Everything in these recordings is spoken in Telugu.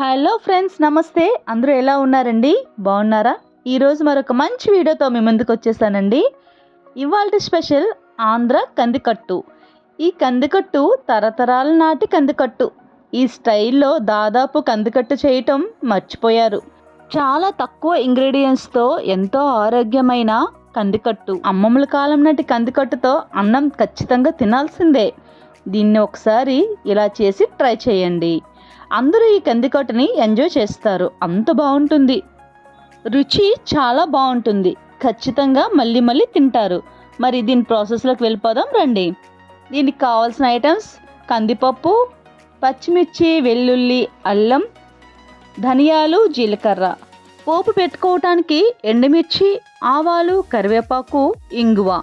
హలో ఫ్రెండ్స్ నమస్తే. అందరూ ఎలా ఉన్నారండి? బాగున్నారా? ఈరోజు మరొక మంచి వీడియోతో మీ ముందుకు వచ్చేసానండి. ఇవాళ స్పెషల్ ఆంధ్ర కందికట్టు. ఈ కందికట్టు తరతరాల నాటి కందికట్టు. ఈ స్టైల్లో దాదాపు కందికట్టు చేయటం మర్చిపోయారు. చాలా తక్కువ ఇంగ్రీడియంట్స్తో ఎంతో ఆరోగ్యమైన కందికట్టు. అమ్మమ్మల కాలం నాటి కందికట్టుతో అన్నం ఖచ్చితంగా తినాల్సిందే. దీన్ని ఒకసారి ఇలా చేసి ట్రై చేయండి. అందరూ ఈ కందికట్టుని ఎంజాయ్ చేస్తారు. అంత బాగుంటుంది. రుచి చాలా బాగుంటుంది. ఖచ్చితంగా మళ్ళీ మళ్ళీ తింటారు. మరి దీని ప్రాసెస్లోకి వెళ్ళిపోదాం రండి. దీనికి కావాల్సిన ఐటమ్స్ కందిపప్పు పచ్చిమిర్చి వెల్లుల్లి అల్లం ధనియాలు జీలకర్ర. పోపు పెట్టుకోవటానికి ఎండుమిర్చి ఆవాలు కరివేపాకు ఇంగువ.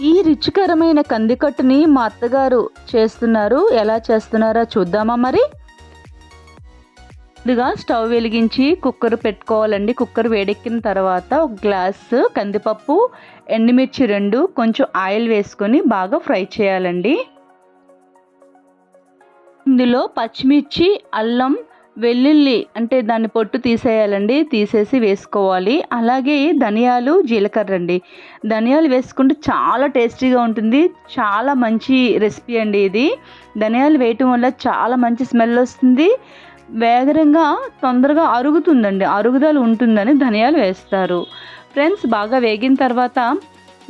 ఈ రుచికరమైన కందికట్టుని మా అత్తగారు చేస్తున్నారు. ఎలా చేస్తున్నారో చూద్దామా మరి? ముందుగా స్టవ్ వెలిగించి కుక్కర్ పెట్టుకోవాలండి. కుక్కర్ వేడెక్కిన తర్వాత ఒక గ్లాస్ కందిపప్పు ఎండుమిర్చి రెండు కొంచెం ఆయిల్ వేసుకొని బాగా ఫ్రై చేయాలండి. ఇందులో పచ్చిమిర్చి అల్లం వెల్లుల్లి అంటే దాన్ని పొట్టు తీసేయాలండి. తీసేసి వేసుకోవాలి. అలాగే ధనియాలు జీలకర్ర అండి ధనియాలు వేసుకుంటే చాలా టేస్టీగా ఉంటుంది. చాలా మంచి రెసిపీ అండి ఇది. ధనియాలు వేయటం వల్ల చాలా మంచి స్మెల్ వస్తుంది. వేగరంగా తొందరగా అరుగుతుందండి. అరుగుదల ఉంటుందని ధనియాలు వేస్తారు. ఫ్రెండ్స్ బాగా వేగిన తర్వాత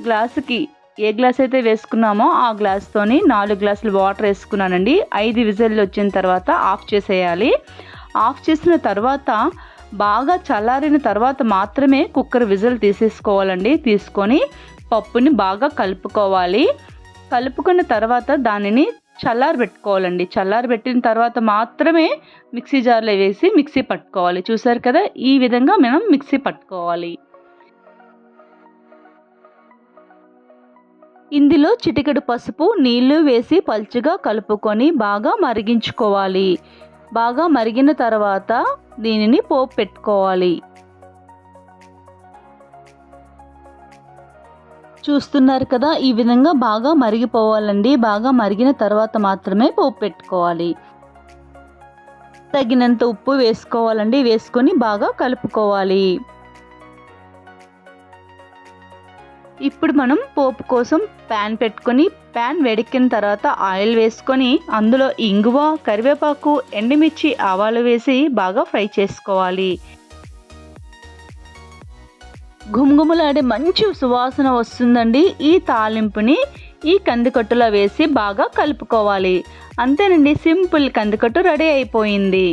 గ్లాసుకి ఏ గ్లాస్ అయితే వేసుకున్నామో ఆ గ్లాస్తోని నాలుగు గ్లాసులు వాటర్ వేసుకున్నానండి. ఐదు విజిల్లు వచ్చిన తర్వాత ఆఫ్ చేసేయాలి. ఆఫ్ చేసిన తర్వాత బాగా చల్లారిన తర్వాత మాత్రమే కుక్కర్ విజిల్ తీసేసుకోవాలండి. తీసుకొని పప్పుని బాగా కలుపుకోవాలి. కలుపుకున్న తర్వాత దానిని చల్లారి పెట్టుకోవాలండి. చల్లారి పెట్టిన తర్వాత మాత్రమే మిక్సీ జార్లో వేసి మిక్సీ పట్టుకోవాలి. చూసారు కదా? ఈ విధంగా మనం మిక్సీ పట్టుకోవాలి. ఇందులో చిటికెడు పసుపు నీళ్ళు వేసి పల్చగా కలుపుకొని బాగా మరిగించుకోవాలి. బాగా మరిగిన తర్వాత దీనిని పోపు పెట్టుకోవాలి. చూస్తున్నారు కదా ఈ విధంగా బాగా మరిగిపోవాలండి. బాగా మరిగిన తర్వాత మాత్రమే పోపు పెట్టుకోవాలి. తగినంత ఉప్పు వేసుకోవాలండి. వేసుకొని బాగా కలుపుకోవాలి. ఇప్పుడు మనం పోపు కోసం ప్యాన్ పెట్టుకొని ప్యాన్ వేడెక్కిన తర్వాత ఆయిల్ వేసుకొని అందులో ఇంగువ కరివేపాకు ఎండుమిర్చి ఆవాలు వేసి బాగా ఫ్రై చేసుకోవాలి. గుమగుమలాడే మంచి సువాసన వస్తుందండి. ఈ తాలింపుని ఈ కందికట్టులో వేసి బాగా కలుపుకోవాలి. అంతేనండి సింపుల్ కందికట్టు రెడీ అయిపోయింది.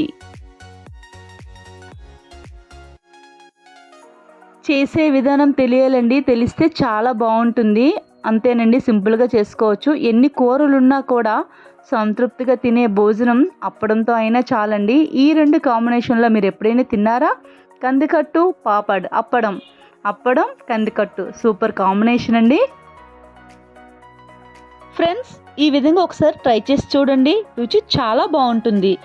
చేసే విధానం తెలియాలండి. తెలిస్తే చాలా బాగుంటుంది. అంతేనండి సింపుల్గా చేసుకోవచ్చు. ఎన్ని కూరలు ఉన్నా కూడా సంతృప్తిగా తినే భోజనం అప్పడంతో అయినా చాలండి. ఈ రెండు కాంబినేషన్లో మీరు ఎప్పుడైనా తిన్నారా? కందికట్టు పాపడ్ అప్పడం. అప్పడం కందికట్టు. సూపర్ కాంబినేషన్ అండి. ఫ్రెండ్స్ ఈ విధంగా ఒకసారి ట్రై చేసి చూడండి. రుచి చాలా బాగుంటుంది.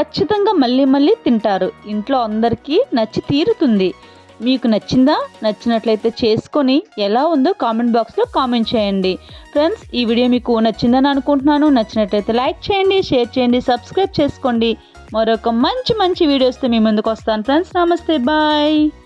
ఖచ్చితంగా మళ్ళీ మళ్ళీ తింటారు. ఇంట్లో అందరికీ నచ్చి తీరుతుంది. మీకు నచ్చిందా నచ్చినట్లయితే చేసుకొని ఎలా ఉందో కామెంట్ బాక్స్లో కామెంట్ చేయండి. ఫ్రెండ్స్ ఈ వీడియో మీకు నచ్చిందని అనుకుంటున్నాను. నచ్చినట్లయితే లైక్ చేయండి షేర్ చేయండి సబ్స్క్రైబ్ చేసుకోండి. మరొక మంచి మంచి వీడియోస్తో మీ ముందుకు వస్తాను. ఫ్రెండ్స్ నమస్తే బాయ్